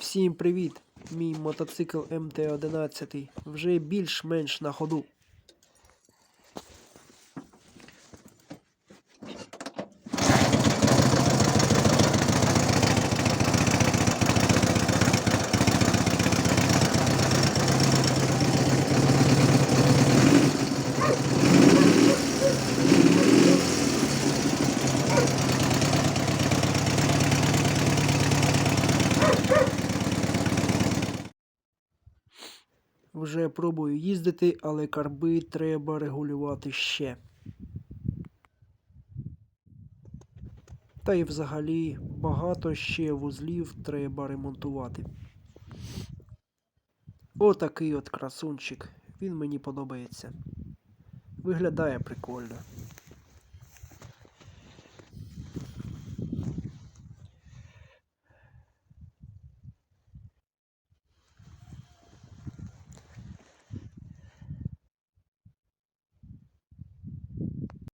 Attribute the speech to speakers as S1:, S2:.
S1: Всім привіт! Мій мотоцикл МТ-11 вже більш-менш на ходу. Вже пробую їздити, але карби треба регулювати ще. Та й взагалі багато ще вузлів треба ремонтувати. Отакий от красунчик. Він мені подобається. Виглядає прикольно.